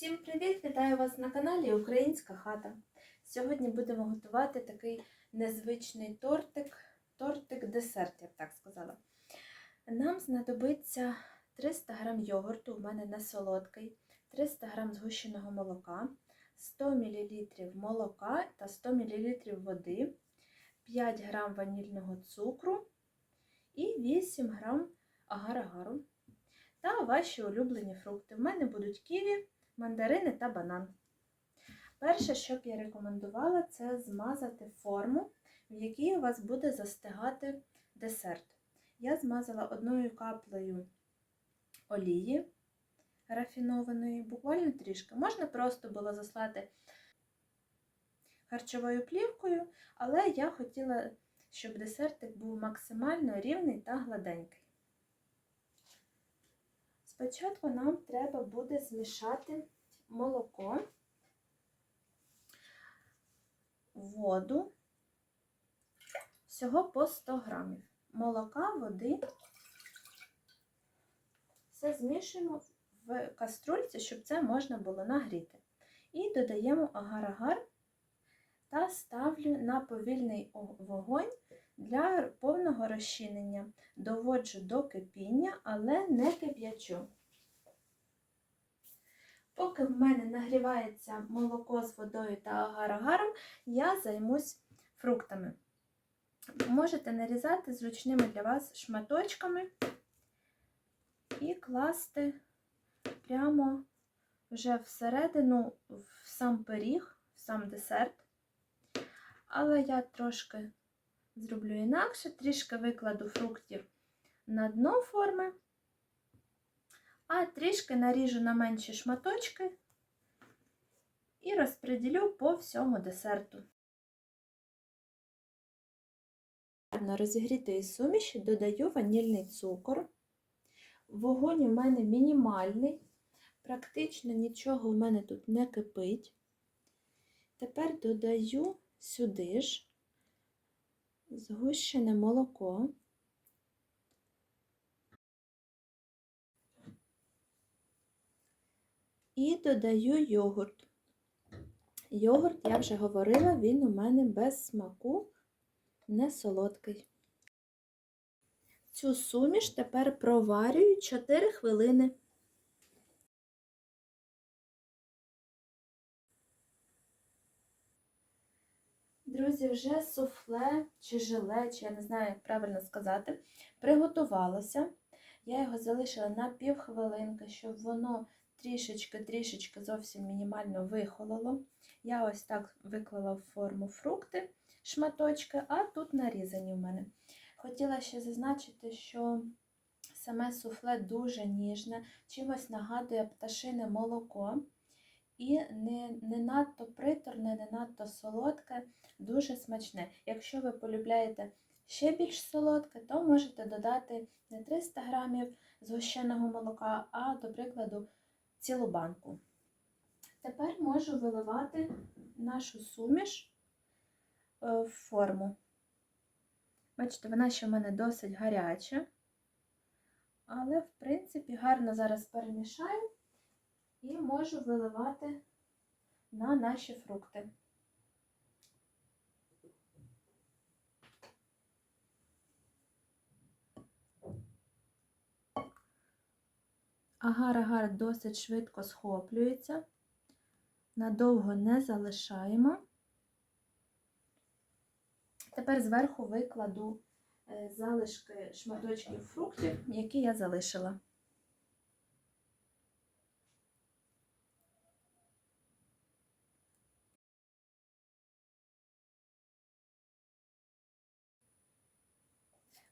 Всім привіт! Вітаю вас на каналі Українська хата. Сьогодні будемо готувати такий незвичний тортик, тортик-десерт, я б так сказала. Нам знадобиться 300 г йогурту, у мене не солодкий, 300 г згущеного молока, 100 мл молока та 100 мл води, 5 г ванільного цукру і 8 г агар-агару. Та ваші улюблені фрукти. В мене будуть ківі, мандарини та банан. Перше, що б я рекомендувала, це змазати форму, в якій у вас буде застигати десерт. Я змазала одною каплею олії рафінованої, буквально трішки. Можна просто було заслати харчовою плівкою, але я хотіла, щоб десертик був максимально рівний та гладенький. Спочатку нам треба буде змішати молоко, воду, всього по 100 грамів. Молока, води. Все змішуємо в каструльці, щоб це можна було нагріти. І додаємо агар-агар та ставлю на повільний вогонь для повного розчинення. Доводжу до кипіння, але не кип'ячу. Поки в мене нагрівається молоко з водою та агар-агаром, я займусь фруктами. Можете нарізати зручними для вас шматочками і класти прямо вже всередину в сам пиріг, в сам десерт. Але я трошки зроблю інакше, трішки викладу фруктів на дно форми, а трішки наріжу на менші шматочки і розподілю по всьому десерту. На розігрітої суміші додаю ванільний цукор. Вогонь у мене мінімальний, практично нічого у мене тут не кипить. Тепер додаю сюди ж згущене молоко. І додаю йогурт. Йогурт, я вже говорила, він у мене без смаку, не солодкий. Цю суміш тепер проварюю 4 хвилини. Друзі, вже суфле чи желе, чи я не знаю, як правильно сказати, приготувалося. Я його залишила на півхвилинки, щоб воно трішечки-трішечки зовсім мінімально вихололо. Я ось так виклала в форму фрукти, шматочки, а тут нарізані в мене. Хотіла ще зазначити, що саме суфле дуже ніжне, чимось нагадує пташине молоко. І не не надто приторне, не надто солодке, дуже смачне. Якщо ви полюбляєте ще більш солодке, то можете додати не 300 грамів згущеного молока, а, до прикладу, цілу банку. Тепер можу виливати нашу суміш в форму. Бачите, вона ще в мене досить гаряча, але, в принципі, гарно зараз перемішаю і можу виливати на наші фрукти. Агар-агар досить швидко схоплюється, надовго не залишаємо. Тепер зверху викладу залишки шматочків фруктів, які я залишила.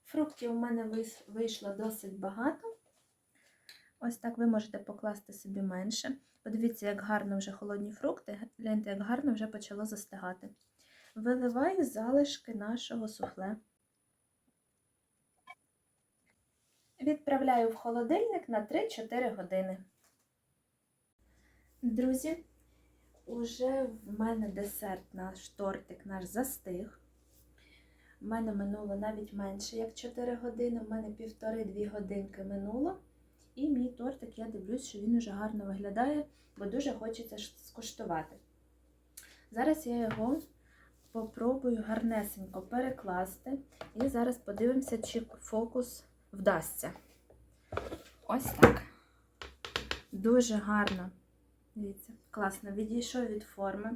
Фруктів у мене вийшло досить багато. Ось так ви можете покласти собі менше. Подивіться, як гарно вже холодні фрукти, гляньте, як гарно вже почало застигати. Виливаю залишки нашого суфле. Відправляю в холодильник на 3-4 години. Друзі, уже в мене десерт, наш тортик наш застиг. У мене минуло навіть менше, як 4 години, у мене півтори-дві годинки минуло. І мій тортик, я дивлюсь, що він уже гарно виглядає, бо дуже хочеться скуштувати. Зараз я його попробую гарнесенько перекласти. І зараз подивимося, чи фокус вдасться. Ось так. Дуже гарно. Дивіться, класно, відійшов від форми.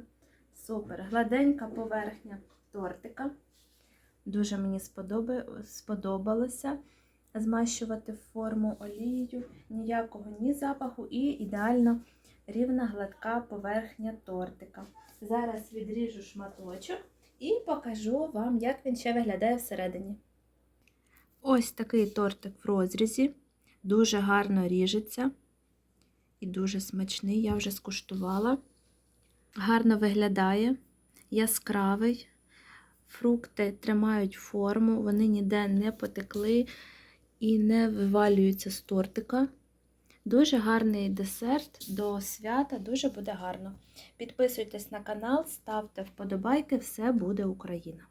Супер. Гладенька поверхня тортика. Дуже мені сподобалося змащувати форму олією, ніякого ні запаху і ідеально рівна гладка поверхня тортика. Зараз відріжу шматочок і покажу вам, як він ще виглядає всередині. Ось такий тортик в розрізі, дуже гарно ріжеться і дуже смачний, я вже скуштувала. Гарно виглядає, яскравий. Фрукти тримають форму, вони ніде не потекли і не вивалюються з тортика. Дуже гарний десерт до свята, дуже буде гарно. Підписуйтесь на канал, ставте вподобайки, все буде Україна!